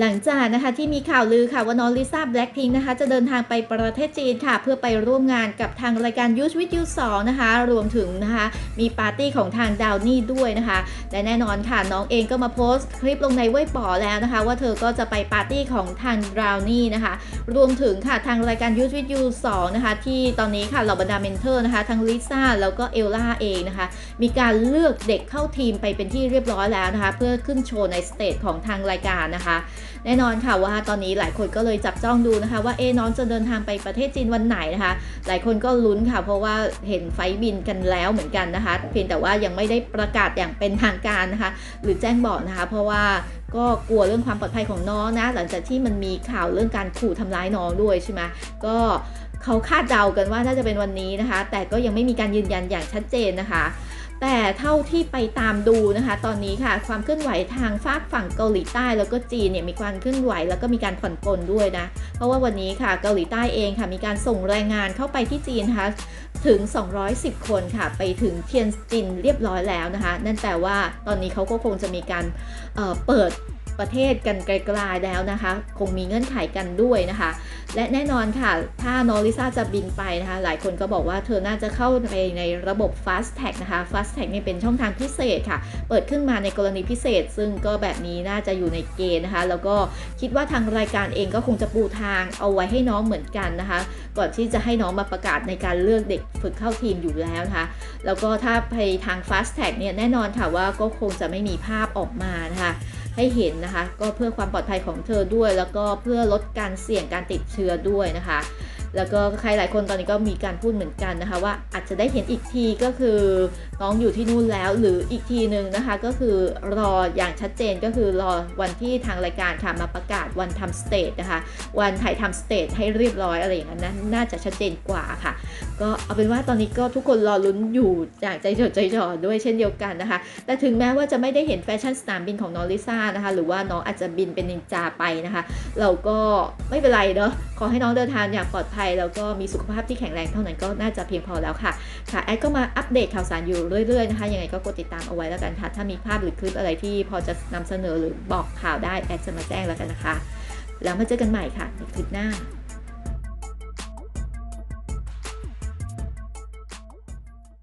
หลังจากนะคะที่มีข่าวลือค่ะว่าน้องลิซ่าแบล็ k พิงนะคะจะเดินทางไปประเทศจีนค่ะ เพื่อไปร่วมงานกับทางรายการ Youth with You 2นะคะรวมถึงนะคะมีปาร์ตี้ของทางดาวนี่ด้วยนะคะและแน่นอนค่ะน้องเองก็มาโพสต์คลิปลงในเว็บป๋อแล้วนะคะ ว่าเธอก็จะไปปาร์ตี้ของทางดาวนี่นะคะรวมถึงค่ะทางรายการ Youth with You 2นะคะที่ตอนนี้ค่ะเหล่าบรรดาเมนเทอร์นะคะทั้งลิซ่าแล้วก็เอลล่าเองนะคะมีการเลือกเด็กเข้าทีมไปเป็นที่เรียบร้อยแล้วนะคะเพื่อขึ้นโชว์ในสเตจของทางรายการนะคะแน่นอนค่ะว่าตอนนี้หลายคนก็เลยจับจ้องดูนะคะ ว่าเอ๊น้องจะเดินทางไปประเทศจีนวันไหนนะคะ หลายคนก็ลุ้นค่ะ เพราะว่าเห็นไฟบินกันแล้วเหมือนกันนะคะ เพียงแต่ว่ายังไม่ได้ประกาศอย่างเป็นทางการนะคะ หรือแจ้งบอกนะคะ เพราะว่าก็กลัวเรื่องความปลอดภัยของน้องนะ หลังจากที่มันมีข่าวเรื่องการขู่ทำร้ายน้องด้วยใช่ไหมก็เขาคาดเดากันว่าน่าจะเป็นวันนี้นะคะ แต่ก็ยังไม่มีการยืนยันอย่างชัดเจนนะคะ แต่เท่าที่ไปตามดูนะคะ ตอนนี้ค่ะความเคลื่อนไหวทางฝากฝั่งเกาหลีใต้แล้วก็จีนเนี่ยมีความเคลื่อนไหวแล้วก็มีการผ่อนปลนด้วยนะ เพราะว่าวันนี้ค่ะเกาหลีใต้เองค่ะมีการส่งแรงงานเข้าไปที่จีนนะคะถึง 210 คนค่ะ ไปถึงเทียนจินเรียบร้อยแล้วนะคะ นั่นแต่ว่าตอนนี้เขาก็คงจะมีการเเปิด ประเทศกันไกลๆแล้วนะคะ คงมีเงื่อนไขกันด้วยนะคะ และแน่นอนค่ะ ถ้านอริซ่าจะบินไปนะคะ หลายคนก็บอกว่าเธอน่าจะเข้าไปในระบบ Fast Tag นะคะ Fast Tag นี่เป็นช่องทางพิเศษค่ะ เปิดขึ้นมาในกรณีพิเศษ ซึ่งก็แบบนี้น่าจะอยู่ในเกณฑ์นะคะ แล้วก็คิดว่าทางรายการเองก็คงจะปูทางเอาไว้ให้น้องเหมือนกันนะคะ ก่อนที่จะให้น้องมาประกาศในการเลือกเด็กฝึกเข้าทีมอยู่แล้วนะคะ แล้วก็ถ้าไปทาง Fast Tag เนี่ยแน่นอนค่ะว่าก็คงจะไม่มีภาพออกมานะคะ ให้เห็นนะคะ ก็เพื่อความปลอดภัยของเธอด้วย แล้วก็เพื่อลดการเสี่ยงการติดเชื้อด้วยนะคะ แล้วก็ใครหลายคนตอนนี้ก็มีการพูดเหมือนกันนะคะ ว่าอาจจะได้เห็นอีกทีก็คือน้องอยู่ที่นู่นแล้วหรืออีกทีหนึ่งนะคะ ก็คือรออย่างชัดเจนก็คือรอวันที่ทางรายการค่ะมาประกาศวันทำสเตจนะคะ วันถ่ายทำสเตจให้เรียบร้อยอะไรอย่างนั้นน่าจะชัดเจนกว่าค่ะ ก็เอาเป็นว่าตอนนี้ก็ทุกคนรอลุ้นอยู่อย่างใจจดใจจ่อด้วยเช่นเดียวกันนะคะ แต่ถึงแม้ว่าจะไม่ได้เห็นแฟชั่นสนามบินของน้องลิซ่านะคะ หรือว่าน้องอาจจะบินเป็นนินจาไปนะคะ เราก็ไม่เป็นไรเนาะขอให้น้องเดินทางอย่างปลอดภัยยแล้วก็มีสุขภาพที่แข็งแรงเท่านั้นก็น่าจะเพียงพอแล้วค่ะค่ะแอดก็มาอัปเดตข่าวสารอยู่เรื่อยๆนะคะยังไงก็กดติดตามเอาไว้แล้วกันค่ะ ถ้ามีภาพหรือคลิปอะไรที่พอจะนำเสนอหรือบอกข่าวได้แอดจะมาแจ้งแล้วกันนะคะ แล้วมาเจอกันใหม่ค่ะในคลิปหน้า